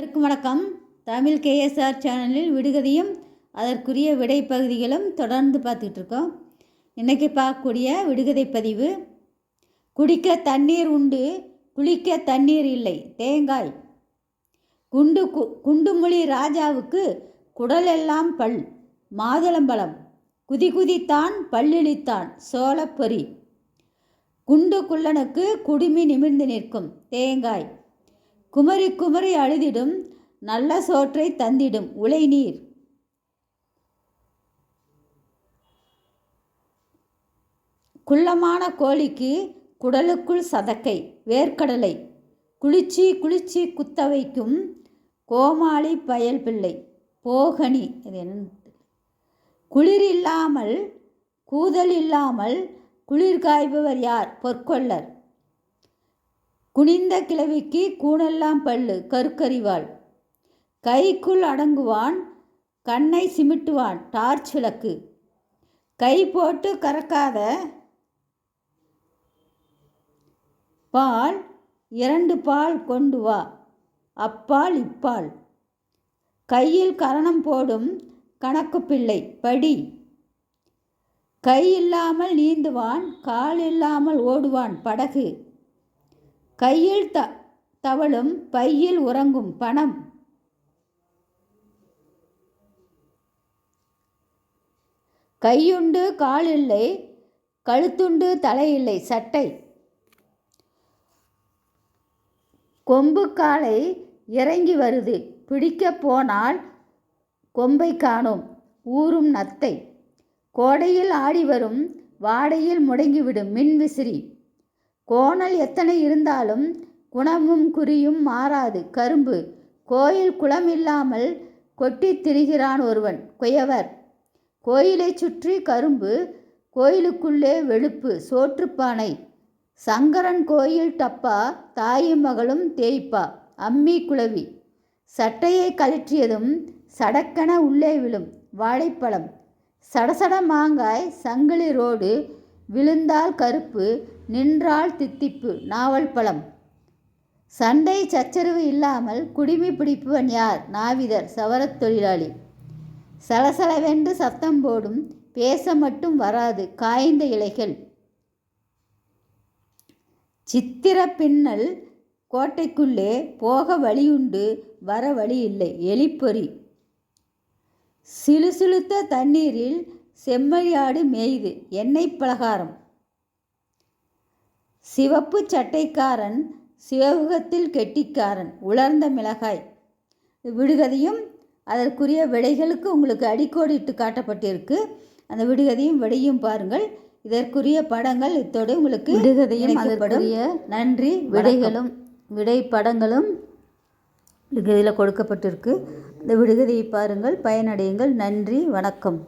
அனைவருக்கும் வணக்கம். தமிழ் கேஎஸ்ஆர் சேனலில் விடுகதையும் அதற்குரிய விடை பகுதிகளும் தொடர்ந்து பார்த்துக்கிட்டு இருக்கோம் இன்றைக்கி பார்க்கக்கூடிய விடுகதை பதிவு குடிக்க தண்ணீர் உண்டு குளிக்க தண்ணீர் இல்லை தேங்காய். குண்டு கு குண்டுமொழி ராஜாவுக்கு குடலெல்லாம் பல் மாதுளம்பழம். குதி குதித்தான் பல்லிழித்தான் சோழப்பொறி குண்டு குள்ளனுக்கு குடுமி நிமிர்ந்து நிற்கும் தேங்காய். குமரி குமரி அழுதிடும் நல்ல சோற்றை தந்திடும் உலைநீர் குள்ளமான கோழிக்கு குடலுக்குள் சதக்கை வேர்க்கடலை. குளிச்சி குளிச்சி குத்த வைக்கும் கோமாளி பயல் பிள்ளை போகணி. இது என்ன குளிர் இல்லாமல் கூதல் இல்லாமல் குளிர் காய்பவர் யார்? பொற்கொள்ளர். குனிந்த கிழவிக்கு கூணெல்லாம் பல்லு கருக்கறிவாள் கைக்குள் அடங்குவான் கண்ணை சிமிட்டுவான் டார்ச் விளக்கு. கை போட்டு கறக்காத பால் இரண்டு பால் கொண்டு வா அப்பால் இப்பால். கையில் கரணம் போடும் கணக்கு பிள்ளை படி. கை இல்லாமல் நீந்துவான் கால் இல்லாமல் ஓடுவான் படகு. கையில் த தவளும் பையில் உறங்கும் பணம். கையுண்டு கால் இல்லை கழுத்துண்டு தலையில்லை சட்டை. கொம்பு காலை இறங்கி வருது பிடிக்க போனால் கொம்பை காணோம் ஊறும் நத்தை. கோடையில் ஆடி வரும் வாடையில் முடங்கிவிடும் மின்விசிறி. கோணல் எத்தனை இருந்தாலும் குணமும் குறியும் மாறாது. கரும்பு கோயில் குளம் இல்லாமல் கொட்டித் திரிகிறான் ஒருவன் குயவர் கோயிலைச் சுற்றி கரும்பு கோயிலுக்குள்ளே வெளுப்பு சோற்றுப்பானை சங்கரன் கோயில் டப்பா தாயும் மகளும் தேய்ப்பா அம்மி குளவி சட்டையை கழற்றியதும் சடக்கென உள்ளே விழும் வாழைப்பழம். சடசட மாங்காய் சங்கிலி ரோடு விழுந்தால் கருப்பு நின்றால் தித்திப்பு நாவல் பழம். சண்டை சச்சரவு இல்லாமல் குடிமி பிடிப்பவன் யார்? நாவிதர் சவரத் தொழிலாளி. சலசலவென்று சத்தம் போடும் பேச மட்டும் வராது காய்ந்த இலைகள். சித்திர பின்னல் கோட்டைக்குள்ளே போக வழியுண்டு வர வழி இல்லை எலிப்பொறி. சிலுசிலுத்த தண்ணீரில் செம்மறியாடு மேய்து எண்ணெய் பலகாரம். சிவப்பு சட்டைக்காரன் சிவகுகத்தில் கெட்டிக்காரன் உலர்ந்த மிளகாய். விடுகதையும் அதற்குரிய விடைகளுக்கு உங்களுக்கு அடிக்கோடிட்டு காட்டப்பட்டிருக்கு. அந்த விடுகதையும் விடையும் பாருங்கள். இதற்குரிய படங்கள் இத்தோடு உங்களுக்கு விடுகதையும் அதற்குரிய நன்றி விடைகளும் விடை படங்களும் விடுகதையில் கொடுக்கப்பட்டிருக்கு. இந்த விடுகதையை பாருங்கள் பயனடையுங்கள். நன்றி வணக்கம்.